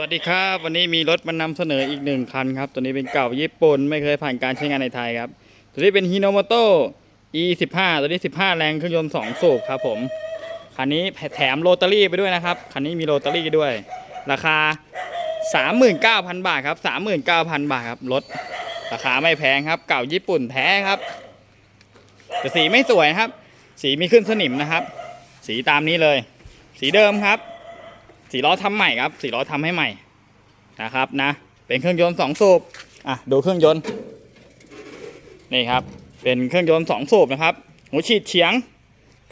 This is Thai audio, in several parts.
วัสดีครับ วันนี้มีรถมานำเสนออีกหนึ่งคันครับ ตัวนี้เป็นเก่าญี่ปุ่นไม่เคยผ่านการใช้งานในไทยครับ ตัวนี้เป็น Hinomoto E15 ตัวนี้ 15 แรงเครื่องยนต์2สูบครับผมคันนี้แถมโรตารี่ไปด้วยนะครับคันนี้มีโรตารี่ด้วย ราคา 39,000 บาทครับ 39,000 บาทครับรถราคาไม่แพงครับ เก่าญี่ปุ่นแท้ครับแต่สีไม่สวยครับ สีมีขึ้นสนิมนะครับ สีตามนี้เลย สีเดิมครับ สีล้อทำใหม่ครับ สีล้อทำให้ใหม่นะครับนะ เป็นเครื่องยนต์สองสูบอะดูเครื่องยนต์นี่ครับ เป็นเครื่องยนต์สองสูบนะครับหัวฉีดเฉียง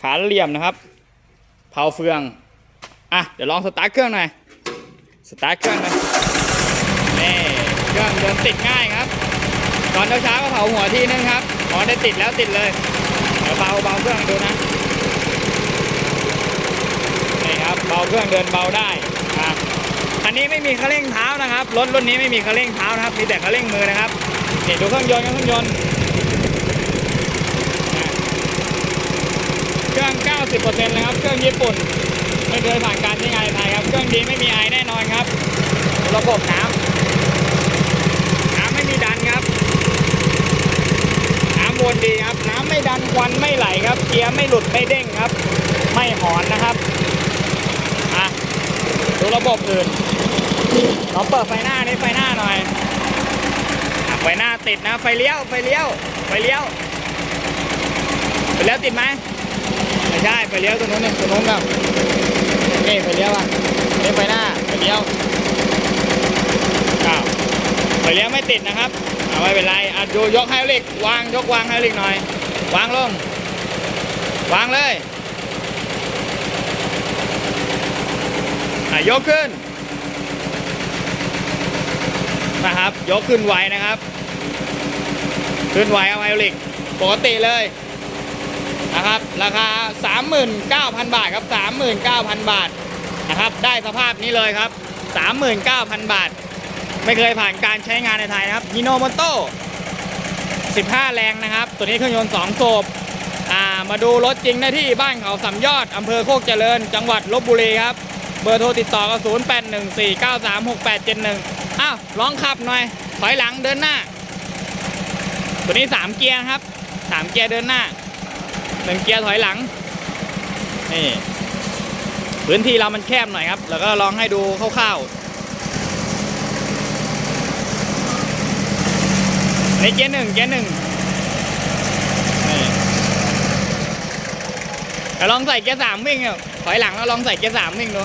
ขาเหลี่ยมนะครับเผาเฟืองอะเดี๋ยวลองสตาร์ทเครื่องหน่อยสตาร์ทเครื่องหน่อยนี่เครื่องยนต์ติดง่ายครับ ตอนเช้าๆก็เผาหัวทีนึงครับพอได้ติดแล้วติดเลยเดี๋ยวเบาเบาเครื่องดูนะ นี่ครับ เบาเครื่องเดินเบาได้อะคันนี้ไม่มีคันเร่งเท้านะครับรถรุ่นนี้ไม่มีคันเร่งเท้านะครับ มีแต่คันเร่งมือนะครับนี่ดูเครื่องยนต์เครื่องยนต์เครื่อง 90%เลยครับ เครื่องญี่ปุ่น ไม่เคยผ่านการใช้งานในไทยครับ เครื่องดีไม่มีไอแน่นอนครับ ระบบน้ำน้ำไม่มีดันครับ น้ำวนดีครับ น้ำไม่ดันควันไม่ไหลครับ เกียร์ไม่หลุดไม่เด้งครับ ไม่หอนนะครับ ระบบอื่นเราเปิดไฟหน้านี่ไฟหน้าหน่อยอไฟหน้าติดนะ ไฟเลี้ยว ไฟเลี้ยว ไฟเลี้ยว ไฟเลี้ยวติดไหมไม่ใช่ ไฟเลี้ยวตัวนู้นนี่ตัวนู้นแบบนี่ไฟเลี้ยวอะนี่ไฟหน้า ไฟเลี้ยวอ้าวไฟเลี้ยวไม่ติดนะครับเอาไม่เป็นไรอะดูยกไฮดรอลิกวาง ยกวางไฮดรอลิกหน่อย วางลง วางเลย อะยกขึ้นนะครับ ยกขึ้นไวนะครับ ขึ้นไวเอาไฮดรอลิกปกติเลยนะครับ ราคา 39,000 บาทครับ 39,000 บาทนะครับ ได้สภาพนี้เลยครับ 39,000 บาท ไม่เคยผ่านการใช้งานในไทยนะครับฮิโนโมโต15 แรงนะครับ ตัวนี้เครื่องยนต์2โศบมาดูรถจริงได้ที่บ้านเขาสำยอดอำเภอโคกเจริญ จังหวัดลบบุรีครับ เบอร์โทรติดต่อก็0 8 1 4 9 3 6 8 7 1 อ้าวลองขับหน่อย ถอยหลังเดินหน้า ตัวนี้ 3 เกียร์ครับ 3 เกียร์เดินหน้า 1 เกียร์ถอยหลัง นี่ พื้นที่เรามันแคบหน่อยครับ แล้วก็ลองให้ดูคร่าวๆ ในเกียร์หนึ่งเกียร์หนึ่งแล้วลองใส่เกียร์สามวิ่งเนี่ยถอยหลังแล้วลองใส่เกียร์สามวิ่งดู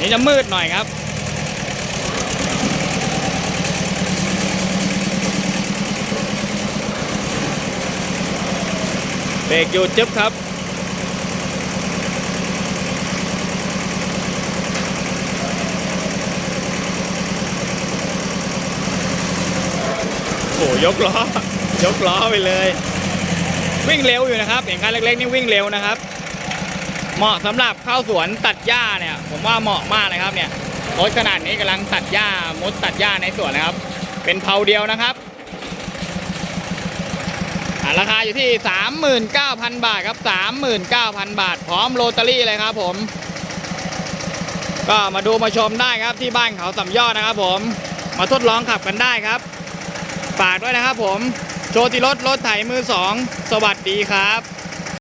นี่จะมืดหน่อยครับ เบรกอยู่จึ๊บครับโอ้ยกล้อยกล้อไปเลย วิ่งเร็วอยู่นะครับเห็นคันเล็กๆนี่วิ่งเร็วนะครับ เหมาะสำหรับเข้าสวนตัดหญ้าเนี่ย ผมว่าเหมาะมากเลยครับเนี่ยรถขนาดนี้กำลังตัดหญ้ามุดตัดหญ้าในสวนนะครับ เป็นเพาเดียวนะครับราคาอยู่ที่ 39,000 บาทครับ 39,000 บาท พร้อมโรตารี่เลยครับผม ก็มาดูมาชมได้ครับที่บ้านเขาสำยอดนะครับผม มาทดลองขับกันได้ครับ ฝากด้วยนะครับผม โชติรถรถไถมือสอง สวัสดีครับ